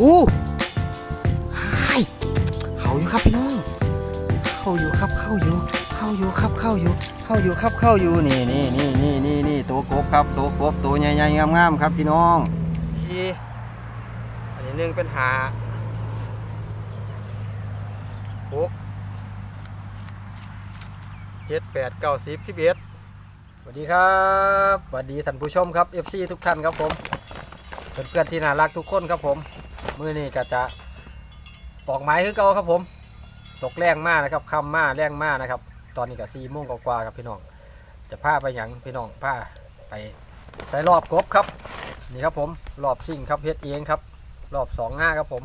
อู้หายเข้าอยู่ครับพี่น้อง เข้าอยู่ครับเข้าอยู่ เข้าอยู่ครับเข้าอยู่ เข้าอยู่ครับเข้าอยู่นี่นี่นี่นี่นี่นี่ตัวกบครับตัวกบตัวใหญ่ๆงามๆครับพี่น้องที่อันนี้หนึ่งเป็นหาหกเจ็ดแปดเก้าสิบสิบเอ็ดสวัสดีครับสวัสดีท่านผู้ชมครับ FC ทุกท่านครับผมเพื่อนๆที่น่ารักทุกคนครับผม มือนี้ก็จะออกไม้คือเก่าครับผม ตกแรงมากนะครับคำมากแรงมากนะครับ ตอนนี้ก็สี่โมงกว่าครับพี่น้อง จะพาไปหยังพี่น้องพาไปใส่รอบกบครับ นี่ครับผมรอบซิ่งครับเฮ็ดเองครับ รอบสองง่าครับผม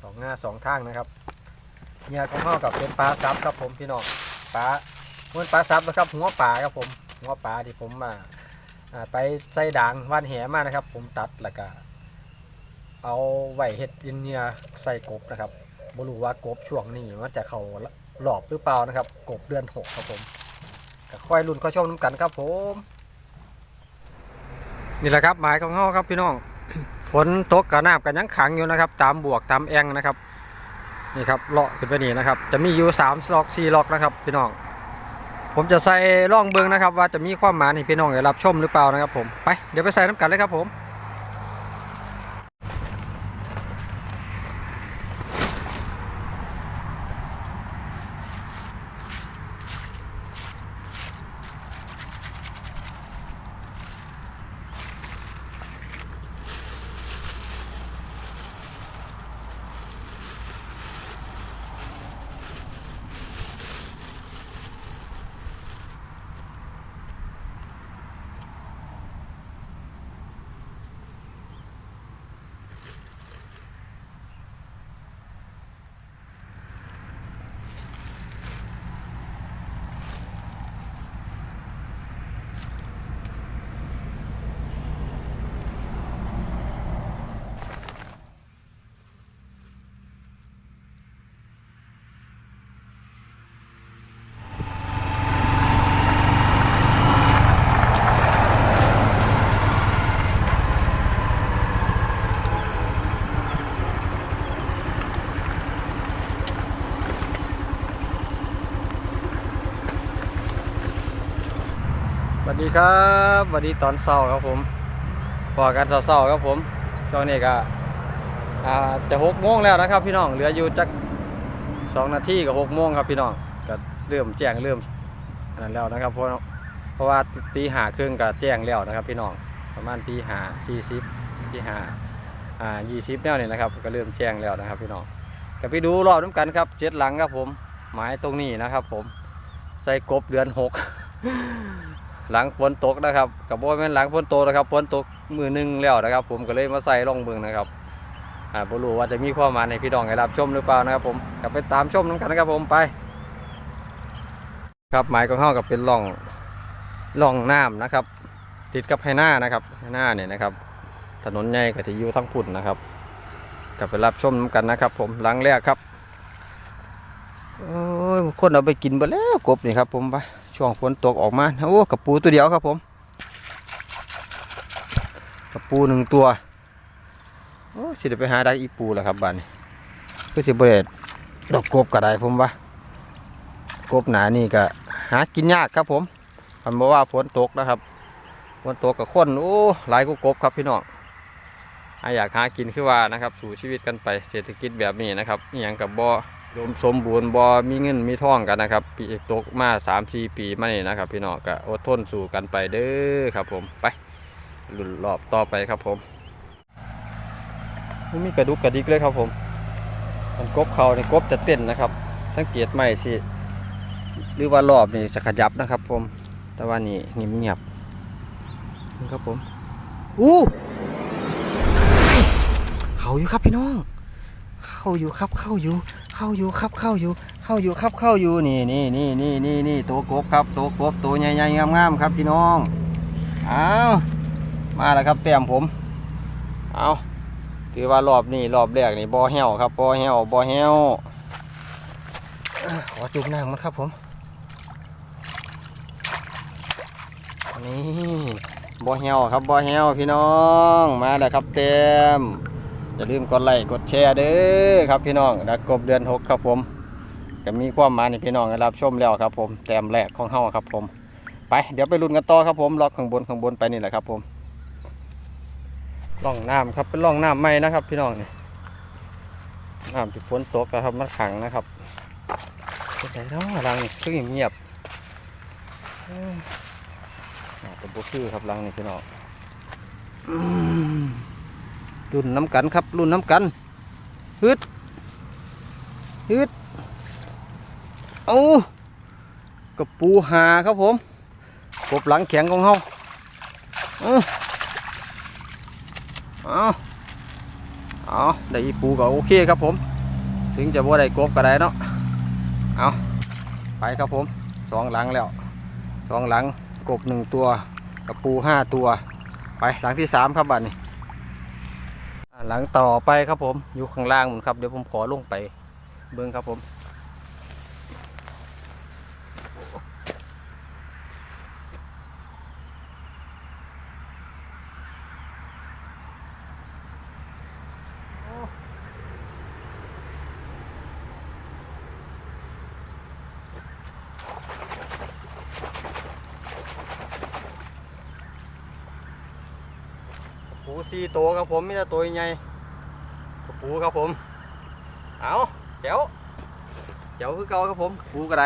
สองง่าสองทางนะครับเนี่ยของเขากับเป็นปลาซับครับผมพี่น้องปลาเมือนปลาซับนะครับหัวปลาครับผมหัวปลาที่ผมมาไปใส่ด่างว่านแหมานะครับ ผมตัดแล้วก็ เอาไว้เฮ็ดยินเนียใส่กบนะครับบรู้ว่ากบช่วงนี้มันจะเขาหลอบหรือเปล่านะครับ กบเดือนหกครับผมค่อยรุ่นค่อยชมน้ำกันครับผม นี่แหละครับหมายของเฮาครับพี่น้องฝนตกกระนาบกันยังขังอยู่นะครับ ตามบวกตามแองนะครับนี่ครับเลาะขึ้นไปนี่นะครับ จะมีอยู่3ล็อก4ล็อกนะครับ พี่น้อง ผมจะใส่ร่องเบิงนะครับ ว่าจะมีความหมายให้พี่น้องได้รับชมหรือเปล่านะครับผมไปเดี๋ยวไปใส่น้ำกันเลยครับผม สวัสดีครับสวัสดีตอนเช้าครับผมบอกกันเช้าๆครับผมช่วงนี้ก็อ่าจะหกโมงแล้วนะครับ พี่น้องเหลืออยู่จักสองนาทีกับหกโมงครับพี่น้องก็เริ่มแจ้งเริ่มอันนั้นแล้วนะครับเพราะเพราะว่าตีหาครึ่งก็แจ้งแล้วนะครับพี่น้องประมาณตีหาสี่สิบตีหาอ่ายี่สิบแนวนี่นะครับ ก็เริ่มแจ้งแล้วนะครับพี่น้องก็ไปดูรอบน้ำกันครับเจ็ดหลังครับผมหมายตรงนี้นะครับ ผมใส่กบเดือนหก หลังฝนตกนะครับกับว่าเป็นหลังฝนตกนะครับฝนตกมือหนึงแล้วนะครับ ผมก็เลยมาใส่ร่องเบืองนะครับอ่าบรู้ว่าจะมีความหมายในพี่น้องให้รับชมหรือเปล่านะครับ ผมกลับไปตามชมน้ำกันนะครับผมไป ครับหมายของเขากับเป็นร่องร่องน้ำนะครับ ติดกับไฮหน้านะครับไฮหน้าเนี่ยนะครับ ถนนใหญ่กับที่อยู่ทั้งพุ่นนะครับกลับไปรับชมน้ำกันนะครับ ผมหลังแรกครับโอ้ยคนเอาไปกินไปแล้วกบนี่ครับ ผมไป ช่วงฝนตกออกมาโอ้กับปูตัวเดียวครับผมกับปูหนึ่งตัวโอ้สิเดี๋ยวไปหาได้อีปูแล้วครับบ้านนี้เพื่อสิบเร็ดดอกกบก็ได้ผมว่ากบหนานี่ก็หากินยากครับผมมันบอกว่าฝนตกนะครับฝนตกกับคนโอ้หลายกูกบครับพี่น้องอ่าอยากหากินคือว่านะครับ สู่ชีวิตกันไปเศรษฐกิจแบบนี้นะครับอย่างกับบ่อ รวมสมบูรณ์บอมีเงินมีทองกันนะครับปีตกมาสามสี่ปีมานี่นะครับ พี่น้องก็อดทนสู่กันไปเด้อครับผมไปรุ่นรอบต่อไปครับผมไม่มีกระดุกกระดิกเลยครับผมมันกบเขาในกบจะเต้นนะครับ สังเกตไหมสิหรือว่ารอบนี่จะขยับนะครับ ผม แต่ว่านี่เงียบเงียบนี่ครับผมอู้เขาอยู่ครับพี่น้อง เข้าอยู่ครับเข้าอยู่ เข้าอยู่ครับเข้าอยู่ เข้าอยู่ครับเข้าอยู่นี่นี่นี่นี่นี่นี่ตัวกบครับตัวกบตัวใหญ่ๆงามๆครับพี่น้องเอามาแล้วครับแต้มผมเอาถือว่ารอบนี้รอบแรกนี่บอแห้วครับบอแห้วบอแห้วขอจุ่มน้ำมันครับผมนี่บอแห้วครับบอแห้วพี่น้องมาแล้วครับเต็ม อย่าลืมกดไลค์กดแชร์เด้อครับพี่น้องดักกบเดือนหกครับผมก็มีความมาในพี่น้องได้รับชมแล้วครับผมแต้มแรกของเฮาครับผม ไปเดี๋ยวไปลุ้นกันต่อครับผมล็อกข้างบนข้างบนไปนี่แหละครับผมล่องน้ำครับเป็นล่องน้ำใหม่นะครับ พี่น้องนี่น้ำที่ฝนตกนะครับมันขังนะครับเป็นไงเนาะรังนี่คือเงียบๆอืมอ่าเป็นบุคือครับรังนี่พี่น้อง รุ่นน้ำกันครับรุ่นน้ำกันฮึดฮึดเอากระปูหาครับผมกบหลังแข็งของเขาเอาเอาเอาได้ปูก็โอเคครับผม ถึงจะบ่ได้กบก็ได้เนาะเอาไปครับผมสองหลังแล้วสองหลังกบหนึ่งตัวกระปูห้าตัว ไปหลังที่สามครับบัดนี้ หลังต่อไปครับผมอยู่ข้างล่างหมุนครับเดี๋ยวผมขอลงไปเบิ้งครับผม ปูสี่ตัวครับผมไมีแต่ตัวใหญ่กระปูครับผม เอาเจ๋วเจ๋วคือเก่าครับผมปูกระได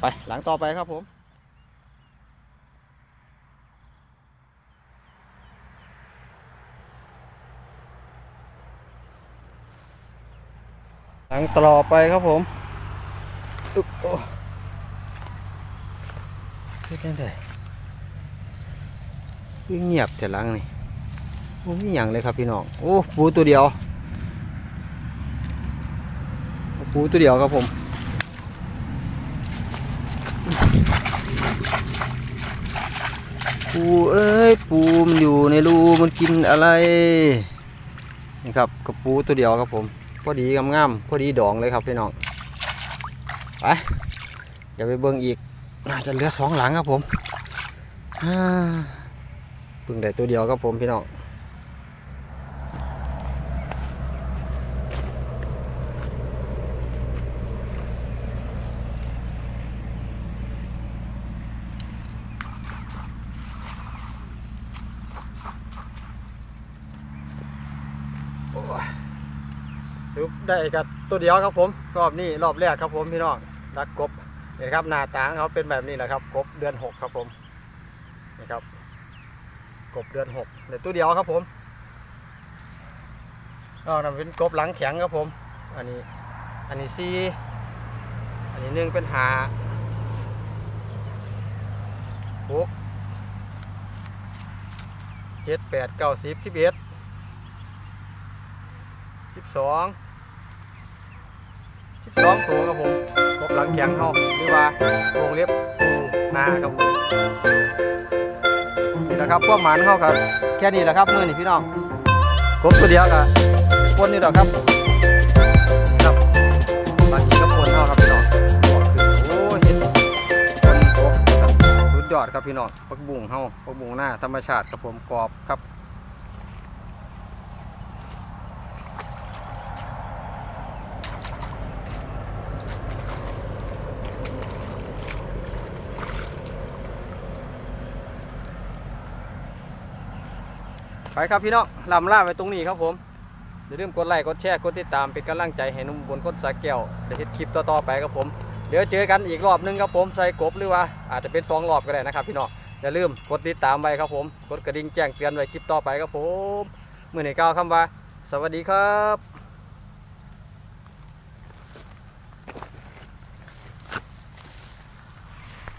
ไปหลังต่อไปครับผมหลังต่อไปครับผมอึ๊บโอ้เฮ็ดจังได คือเงียบแต่ลังนี่โอ้ยอย่างเลยครับพี่น้องโอ้ปูตัวเดียวปูตัวเดียวครับผมปูเอ้ยปูมันอยู่ในรูมันกินอะไรนี่ครับกับปูตัวเดียวครับผมพอดีงามๆพอดีดองเลยครับพี่น้องไปเดี๋ยวไปเบิ่งอีกน่าจะเหลือสองหลังครับผมอ่า พิ่งได้ตัวเดียวครับผมพี่น้องโอ้ยซุปได้กับตัวเดียวครับผม รอบนี้รอบแรกครับผมพี่น้องรักกบนี่ครับหน้าตางเขาเป็นแบบนี้แหละครับกบเดือนหกครับผมนี่ครับ กบเดือนหกเดี๋ยวตัวเดียวครับผมก็นั่นเป็นกบหลังแข็งครับผม อันนี้ อันนี้ซีอันนี้หนึ่งเป็นหาหกเจ็ดแปดเก้าสิบสิบเอ็ดสิบสองสิบสองตัวครับผมกบหลังแข็งเขาหรือว่าวงเล็บปูนาครับผม แหละครับ พวกหมันเขาครับแค่นี้แหละครับมือนี่พี่น้องกบตัวเดียวกับคนนี่แหละครับครับบางทีก็คนเขาครับพี่น้องโอ้เห็นคนกบครบสุดยอดครับพี่น้องปักบุ้งเขาปักบุ้งหน้าธรรมชาติครับผมกรอบครับ ไปครับพี่น้องลำล่าไปตรงนี้ครับผมอย่าลืมกดไลค์กดแชร์กดติดตามเป็นกำลังใจให้นุ่มบนคนสาแก้วเด้เห็นคลิปต่อๆไปครับผมเดี๋ยวเจอกันอีกรอบหนึงครับผมใส่กบหรือว่าอาจจะเป็นสองรอบก็ได้นะครับพี่น้องอย่าลืมกดติดตามไว้ครับผม กดกระดิ่งแจ้งเตือนไว้คลิปต่อไปครับผม มือในก้าวคำว่า สวัสดีครับ